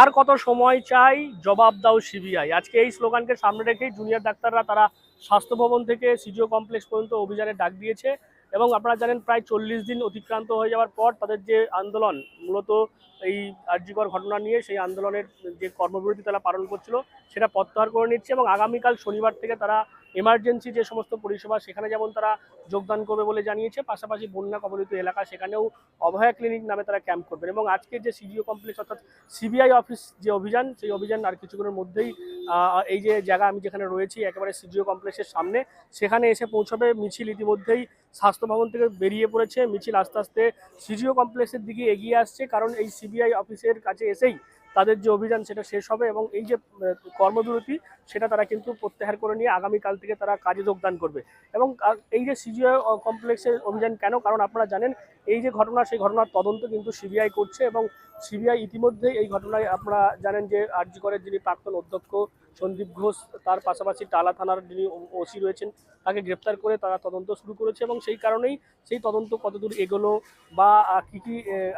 আর কত সময় চাই? জবাব দাও সিবিআই আজকে এই স্লোগানকে সামনে রেখেই জুনিয়র ডাক্তাররা তারা স্বাস্থ্য ভবন থেকে সিজিও কমপ্লেক্স পর্যন্ত অভিযানে ডাক দিয়েছে এবং আপনারা জানেন প্রায় চল্লিশ দিন অতিক্রান্ত হয়ে যাওয়ার পর তাদের যে আন্দোলন, মূলত এই আর্যিকর ঘটনা নিয়ে সেই আন্দোলনের যে কর্মবিরতি তারা পালন করছিল, সেটা প্রত্যাহার করে নিচ্ছে এবং আগামীকাল শনিবার থেকে তারা এমার্জেন্সি যে সমস্ত পরিষেবা, সেখানে যেমন তারা যোগদান করবে বলে জানিয়েছে, পাশাপাশি বন্যা কবলিত এলাকা, সেখানেও অভয়া ক্লিনিক নামে তারা ক্যাম্প করবেন এবং আজকে যে সিজিও কমপ্লেক্স অর্থাৎ সিবিআই অফিস যে অভিযান, সেই অভিযান আর কিছুক্ষণের মধ্যেই এই যে জায়গা আমি যেখানে রয়েছি, একেবারে সিজিও কমপ্লেক্সের সামনে, সেখানে এসে পৌঁছবে। মিছিল ইতিমধ্যেই স্বাস্থ্য ভবন থেকে বেরিয়ে পড়েছে। মিছিল আস্তে আস্তে সিজিও কমপ্লেক্সের দিকে এগিয়ে আসছে। কারণ এই সিবিআই অফিসের কাছে এসেই তাদের যে অভিযান সেটা শেষ হবে এবং এই যে কর্মবিরতি সেটা তারা কিন্তু প্রত্যাহার করে নিয়ে আগামীকাল থেকে তারা কাজে যোগদান করবে। এবং এই যে সিজিআই কমপ্লেক্সের অভিযান কেন? কারণ আপনারা জানেন, এই যে ঘটনা, সেই ঘটনার তদন্ত কিন্তু সিবিআই করছে এবং সিবিআই ইতিমধ্যেই এই ঘটনায় আপনারা জানেন যে আর্জি করের যিনি প্রাক্তন অধ্যক্ষ সন্দীপ ঘোষ, তার পাশাপাশি টালা থানার যিনি ওসি রয়েছেন, তাকে গ্রেপ্তার করে তারা তদন্ত শুরু করেছে এবং সেই কারণেই সেই তদন্ত কতদূর এগোলো বা কী কী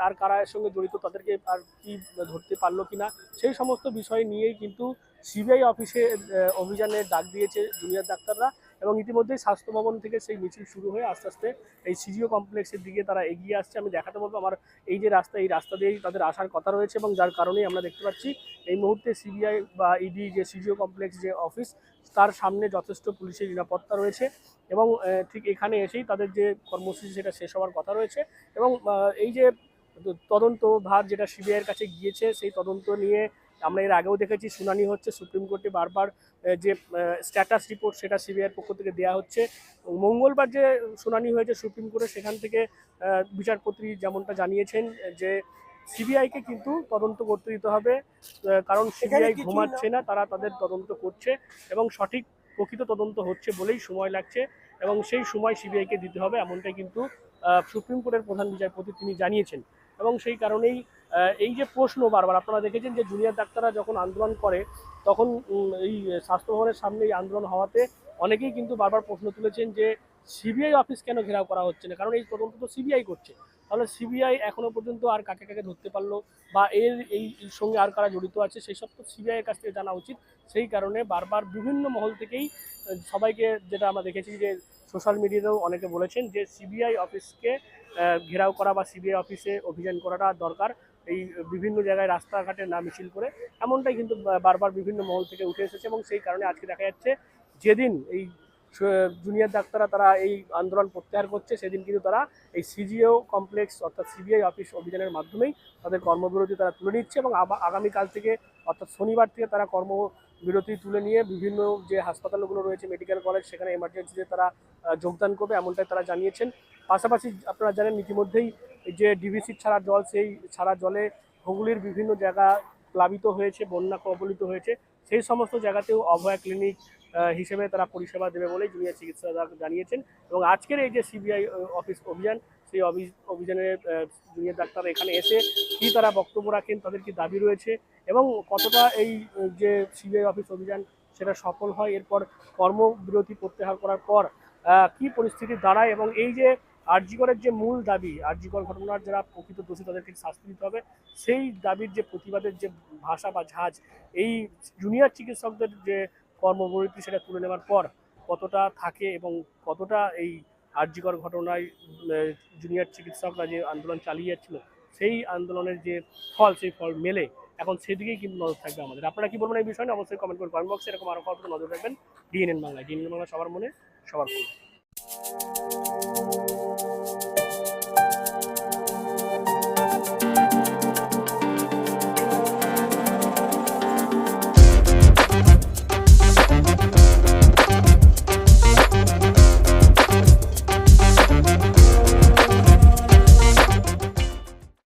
আর কারা এর সঙ্গে জড়িত তাদেরকে আর কি ধরতে পারল কি না সেই সমস্ত বিষয় নিয়েই কিন্তু সিবিআই অফিসে অভিযানে ডাক দিয়েছে জুনিয়র ডাক্তাররা। এবং ইতিমধ্যেই স্বাস্থ্য ভবন থেকে সেই মিছিল শুরু হয়ে আস্তে আস্তে এই সিজিও কমপ্লেক্সের দিকে তারা এগিয়ে আসছে। আমি দেখাতে বলব আমার এই যে রাস্তা, এই রাস্তা দিয়েই তাদের আসার কথা রয়েছে এবং যার কারণেই আমরা দেখতে পাচ্ছি এই মুহূর্তে সিবিআই বা ইডি যে সিজিও কমপ্লেক্স যে অফিস, তার সামনে যথেষ্ট পুলিশের নিরাপত্তা রয়েছে এবং ঠিক এখানে এসেই তাদের যে কর্মসূচি সেটা শেষ হওয়ার কথা রয়েছে এবং এই যে তদন্ত ভার যেটা সিবিআইয়ের কাছে গিয়েছে, সেই তদন্ত নিয়ে আমরা এর আগেও দেখেছি শুনানি হচ্ছে সুপ্রিম কোর্টে বারবার যে স্ট্যাটাস রিপোর্ট সেটা সিবিআইয়ের পক্ষ থেকে দেওয়া হচ্ছে। মঙ্গলবার যে শুনানি হয়েছে সুপ্রিম কোর্টে সেখান থেকে বিচারপতি যেমনটা জানিয়েছেন যে সিবিআইকে কিন্তু তদন্ত করতে দিতে হবে কারণ সিবিআই ঘুমাচ্ছে না। তারা তাদের তদন্ত করছে এবং সঠিক প্রকৃত তদন্ত হচ্ছে বলেই সময় লাগছে এবং সেই সময় সিবিআইকে দিতে হবে এমনটাই কিন্তু সুপ্রিম কোর্টের প্রধান বিচারপতি তিনি জানিয়েছেন। এবং সেই কারণেই এই যে প্রশ্ন বারবার, আপনারা দেখেছেন যে জুনিয়র ডাক্তাররা যখন আন্দোলন করে, তখন এই স্বাস্থ্য ভবনের সামনে এই আন্দোলন হওয়াতে অনেকেই কিন্তু বারবার প্রশ্ন তুলেছেন যে সিবিআই অফিস কেন ঘেরাও করা হচ্ছে না? কারণ এই তদন্ত তো সিবিআই করছে। তাহলে সিবিআই এখনও পর্যন্ত আর কাকে কাকে ধরতে পারল বা এর এই সঙ্গে আর কারা জড়িত আছে, সেই সব তো সিবিআইয়ের কাছ থেকে জানা উচিত। সেই কারণে বারবার বিভিন্ন মহল থেকেই সবাইকে যেটা আমরা দেখেছি যে সোশ্যাল মিডিয়াতেও অনেকে বলেছেন যে সিবিআই অফিসকে ঘেরাও করা বা সিবিআই অফিসে অভিযান করাটা দরকার। এই বিভিন্ন জায়গায় রাস্তাঘাটে না মিছিল করে, এমনটাই কিন্তু বারবার বিভিন্ন মহল থেকে উঠে এসেছে এবং সেই কারণে আজকে দেখা যাচ্ছে যেদিন এই জুনিয়র ডাক্তাররা তারা এই আন্দোলন প্রত্যাহার করছে, সেদিন কিন্তু তারা এই সিজিও কমপ্লেক্স অর্থাৎ সিবিআই অফিস অভিযানের মাধ্যমেই তাদের কর্মবিরতি তারা তুলে নিচ্ছে এবং আগামীকাল থেকে অর্থাৎ শনিবার থেকে তারা কর্মবিরতি তুলে নিয়ে বিভিন্ন যে হাসপাতালগুলো রয়েছে, মেডিকেল কলেজ, সেখানে এমার্জেন্সিতে তারা যোগদান করবে এমনটাই তারা জানিয়েছেন। পাশাপাশি আপনারা জানেন, ইতিমধ্যেই যে ডিভিসির ছাড়া জল, সেই ছাড়া জলে হুগলির বিভিন্ন জায়গা প্লাবিত হয়েছে, বন্যা কবলিত হয়েছে। সেই সমস্ত জায়গাতেও অভয়া ক্লিনিক হিসেবে তারা পরিষেবা দেবে বলেই জুনিয়র চিকিৎসকরা জানিয়েছেন। এবং আজকের এই যে সিবিআই অফিস অভিযান, সেই অভি- অভিযানে জুনিয়র ডাক্তার এখানে এসে কি তারা বক্তব্য রাখেন, তাদের কি দাবি রয়েছে এবং কতটা এই যে সিবিআই অফিস অভিযান সেটা সফল হয়, এরপর কর্মবিরতি প্রত্যাহার করার পর কি পরিস্থিতি দাঁড়ায় এবং এই যে আরজিকরের যে মূল দাবি, আরজিকর ঘটনার যারা প্রকৃত দোষী তাদেরকে শাস্তি দিতে হবে, সেই দাবির যে প্রতিবাদের যে ভাষা বা ঝাঁজ, এই জুনিয়র চিকিৎসকদের যে কর্মবিরতি সেটা তুলে নেওয়ার পর কতটা থাকে এবং কতটা এই আরজিকর ঘটনায় জুনিয়র চিকিৎসকরা যে আন্দোলন চালিয়ে যাচ্ছিল, সেই আন্দোলনের যে ফল, সেই ফল মেলে। এখন সেদিকেই কিন্তু নজর থাকবে আমাদের। আপনারা কি বলবেন এই বিষয়ে অবশ্যই কমেন্ট করে কমেন্ট বক্সে এরকম আরও খবর নজর রাখবেন। ডিএনএন বাংলায়। ডিএনএন বাংলা সবার মনে সবার মনে